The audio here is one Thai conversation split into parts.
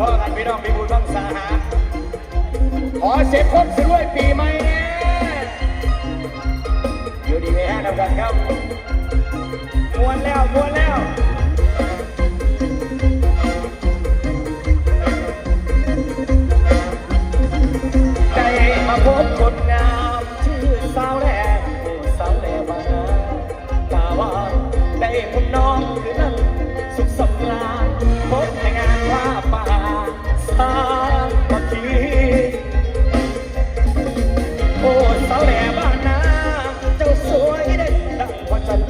พ่อกันพี่น้องพี่บุญบังสาหาขอเสพยงคนรวยปีใหม่นะอยู่ดีไหมฮนักกัรครับมวนแล้วมวนแล้ว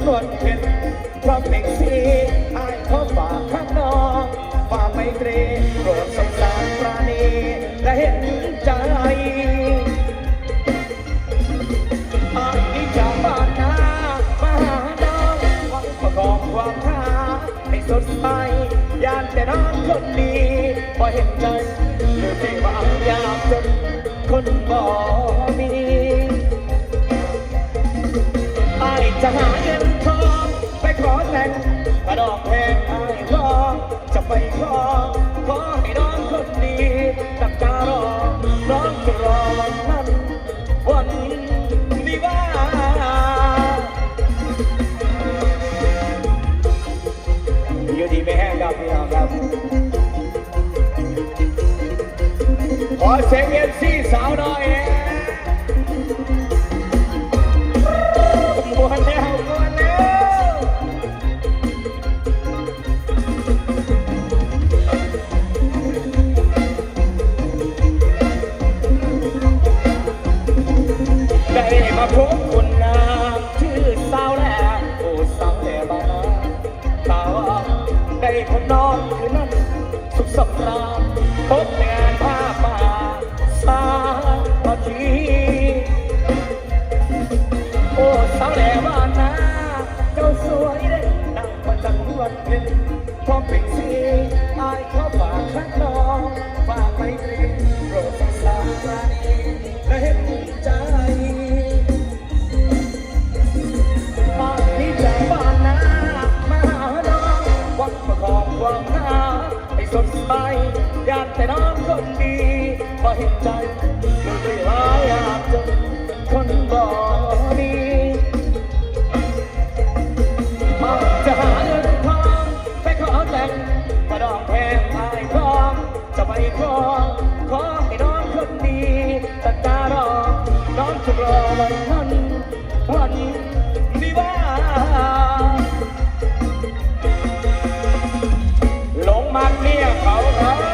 ระจันทร์นเพ็ญความเด็กสีอายขอฝากข้างนองฝากไม่ตรีโปรดสงสารปราณีและเห็นใจอายนี่จากบ้านนามาหาน้องหวังประกอบความท้าให้สดใสยานแต่น้องคนดีพอเห็นใจ ไปขอขอให้น้องคนดีตั้งตารอน้องจะรอวันนั้นวันวิวาอยู่ดีไม่แห้งครับพี่น้องครับขอเสียงเอ็นซี่สาวน่อย ได้คนน้องคือนั้นสุขสำราญพบแม่ผ้าป่าสามัคคีโอ้สาวแหล่บ้านนาเจ้าสวยเด่นดังประจันทร์วันเพ็ญ เห็นใจไม่ร้ายอยากจนคนบ่มีมาจะหาเงินทองไปขอแต่งกระดองแพงพายทองจะไปขอขอให้น้องคนดีตั้งตารอน้องจะรอวันนั้นวันวิวาห์หลงมักเมียเขาครับ